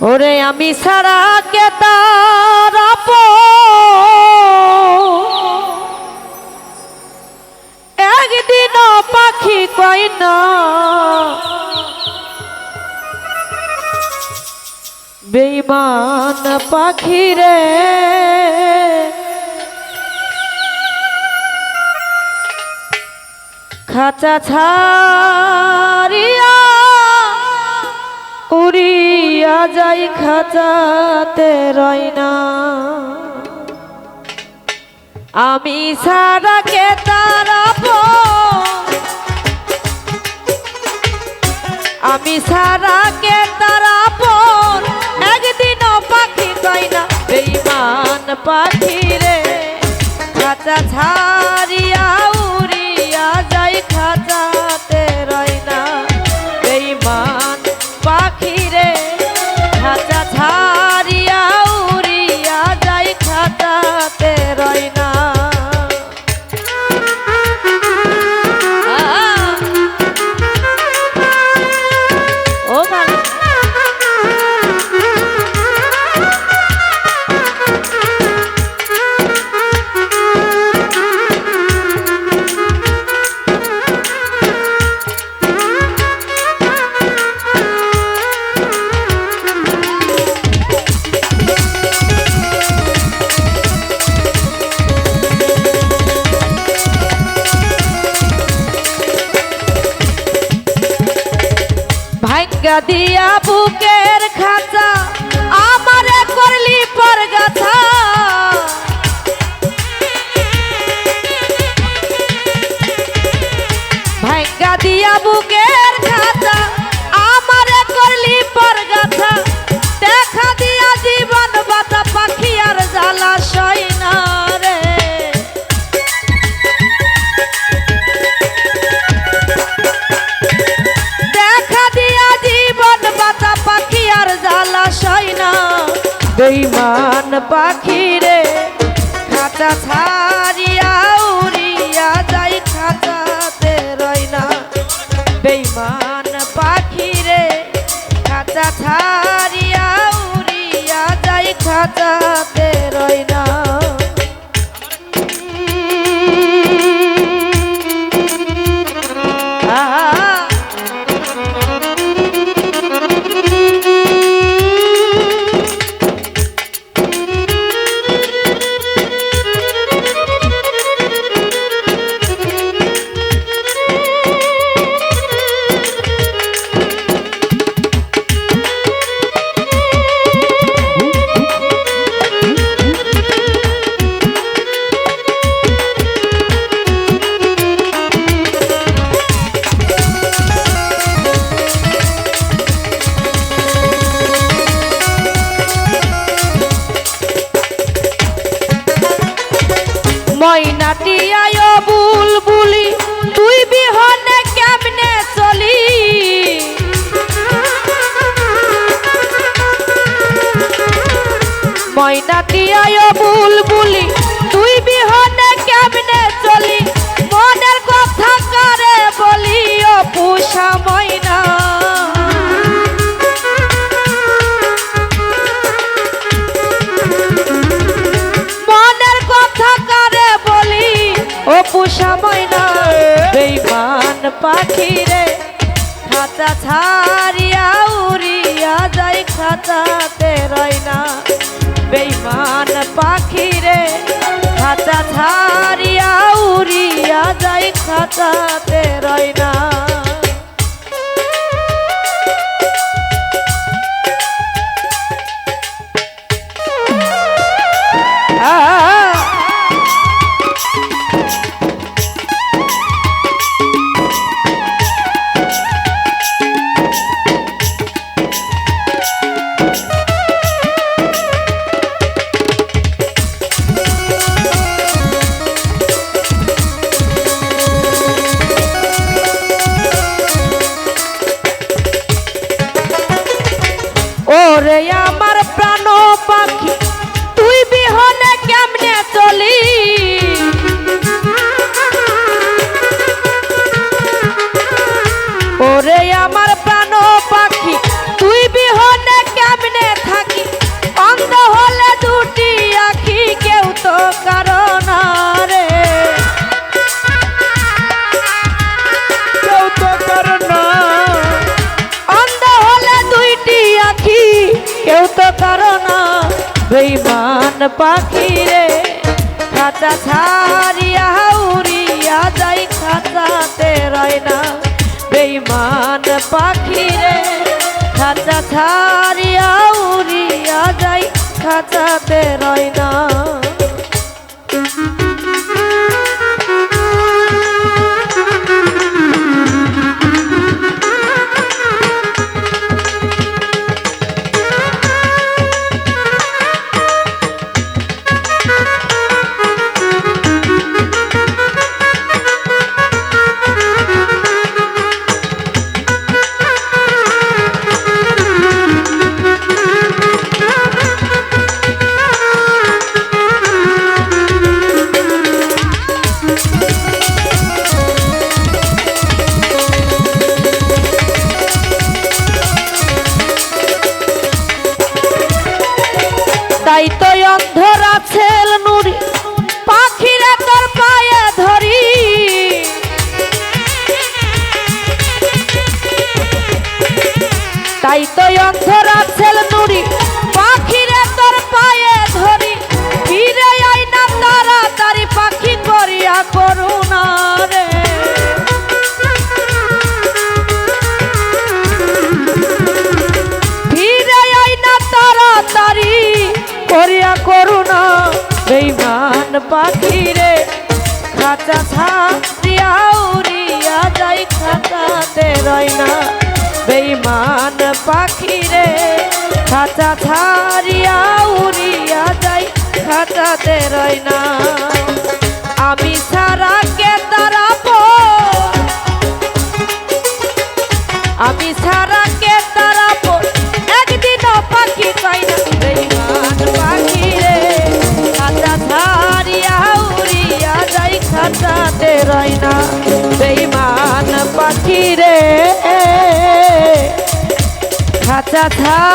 ওরে আমি ছাড়া কে তার একদিন পাখি কই না। বেইমান পাখি রে। খাঁচা ছাড়িয়া উড়িয়া যাই খাঁচাতে রই না। আমি সারা কে তারাব আমি সারা কে তারাব একদিন পাখি কই না বেইমান পাখি রে। খাঁচা ছাড়িয়া উড়িয়া যাই খাঁচাতে দিয়া বুকের বেইমান পাখি রে খাঁচা ছাড়িয়া উড়িয়া যাই, খাঁচাতে রই না। বেইমান পাখি রে খাঁচা ছাড়িয়া উড়িয়া যাই, খাঁচাতে ময়নাটি আয় বুলবুলি তুই বিহনে কেমনে চলি? মনের কথা কারে বলি ও পুষা ময়না? মনের কথা কারে বলি ও পুষা ময়না? বেইমান পাখি রে খাঁচা ছাড়িয়া উড়িয়া যাই খাঁচাতে রই না বেইমান পাখি রে খাঁচা ছাড়িয়া উড়িয়া যাই খাতাতে রয় না। Korea পাখি রে খাতা ছাড়িয়া উড়িয়া যাই খাতাতে রয় না। বেইমান পাখি রে খাঁচা ছাড়িয়া উড়িয়া যাই খাতাতে রয় না। তাই তো অন্ধরা ছেল নুরি পাখিরা তোর পায়ে ধরি। তাই তো অন্ধরা ছেল নুরি বেইমান পাখি রে খাঁচা ছাড়িয়া উড়িয়া যাই, খাঁচাতে রয় না। বেইমান পাখি রে খাঁচা ছাড়িয়া উড়িয়া যাই, খাঁচাতে রয় না। আমি সারা কে তারাবো আমি সারা কে তারাবো খাতাতে রয় না বেইমান পাখি রে। খাতা ছাড়িয়া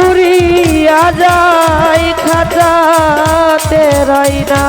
উড়িয়া যাই খাতাতে রয় না।